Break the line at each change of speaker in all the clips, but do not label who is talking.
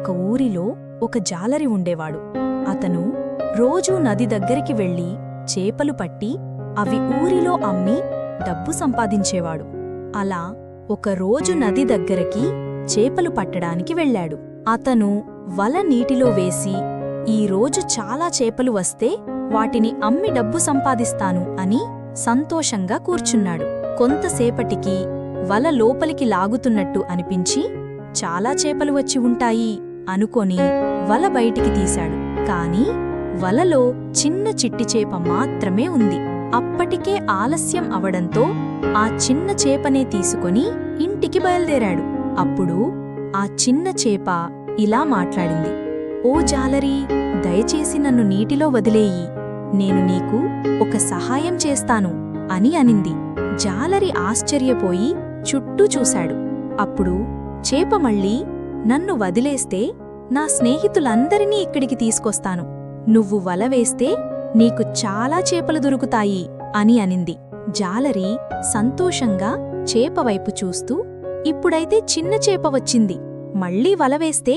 ఒక ఊరిలో ఒక జాలరి ఉండేవాడు. అతను రోజూ నది దగ్గరికి వెళ్ళి చేపలు పట్టి అవి ఊరిలో అమ్మి డబ్బు సంపాదించేవాడు. అలా ఒక రోజు నది దగ్గరకి చేపలు పట్టడానికి వెళ్ళాడు. అతను వల నీటిలో వేసి ఈ రోజు చాలా చేపలు వస్తే వాటిని అమ్మి డబ్బు సంపాదిస్తాను అని సంతోషంగా కూర్చున్నాడు. కొంతసేపటికి వల లోపలికి లాగుతున్నట్టు అనిపించి చాలా చేపలు వచ్చి ఉంటాయి. అనుకొని వల బయటికి తీశాడు. కాని వలలో చిన్న చిట్టి చేప మాత్రమే ఉంది. అప్పటికే ఆలస్యం అవడంతో ఆ చిన్న చేపనే తీసుకొని ఇంటికి బయలుదేరాడు. అప్పుడు ఆ చిన్న చేప ఇలా మాట్లాడింది. ఓ జాలరీ దయచేసి నన్ను నీటిలో వదిలేయి. నేను నీకు ఒక సహాయం చేస్తాను అని అనింది. జాలరి ఆశ్చర్యపోయి చుట్టూ చూశాడు. అప్పుడు చేప మళ్ళీ నన్ను వదిలేస్తే నా స్నేహితులందరినీ ఇక్కడికి తీసుకొస్తాను. నువ్వు వల వేస్తే నీకు చాలా చేపలు దొరుకుతాయి అని అనింది. జాలరి సంతోషంగా చేపవైపు చూస్తూ ఇప్పుడైతే చిన్న చేప వచ్చింది. మళ్ళీ వల వేస్తే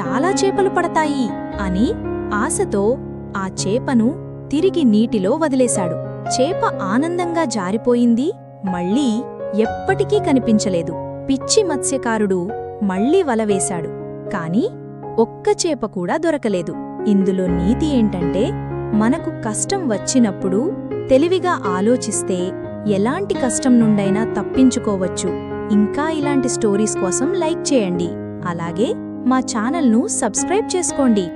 చాలా చేపలు పడతాయి అని ఆశతో ఆ చేపను తిరిగి నీటిలో వదిలేశాడు. చేప ఆనందంగా జారిపోయింది. మళ్ళీ ఎప్పటికీ కనిపించలేదు. పిచ్చి మత్స్యకారుడు మళ్ళీ వల వేశాడు. కాని ఒక్క చేప కూడా దొరకలేదు. ఇందులో నీతి ఏంటంటే మనకు కష్టం వచ్చినప్పుడు తెలివిగా ఆలోచిస్తే ఎలాంటి కష్టం నుండైనా తప్పించుకోవచ్చు. ఇంకా ఇలాంటి స్టోరీస్ కోసం లైక్ చేయండి. అలాగే మా ఛానల్ను సబ్స్క్రైబ్ చేసుకోండి.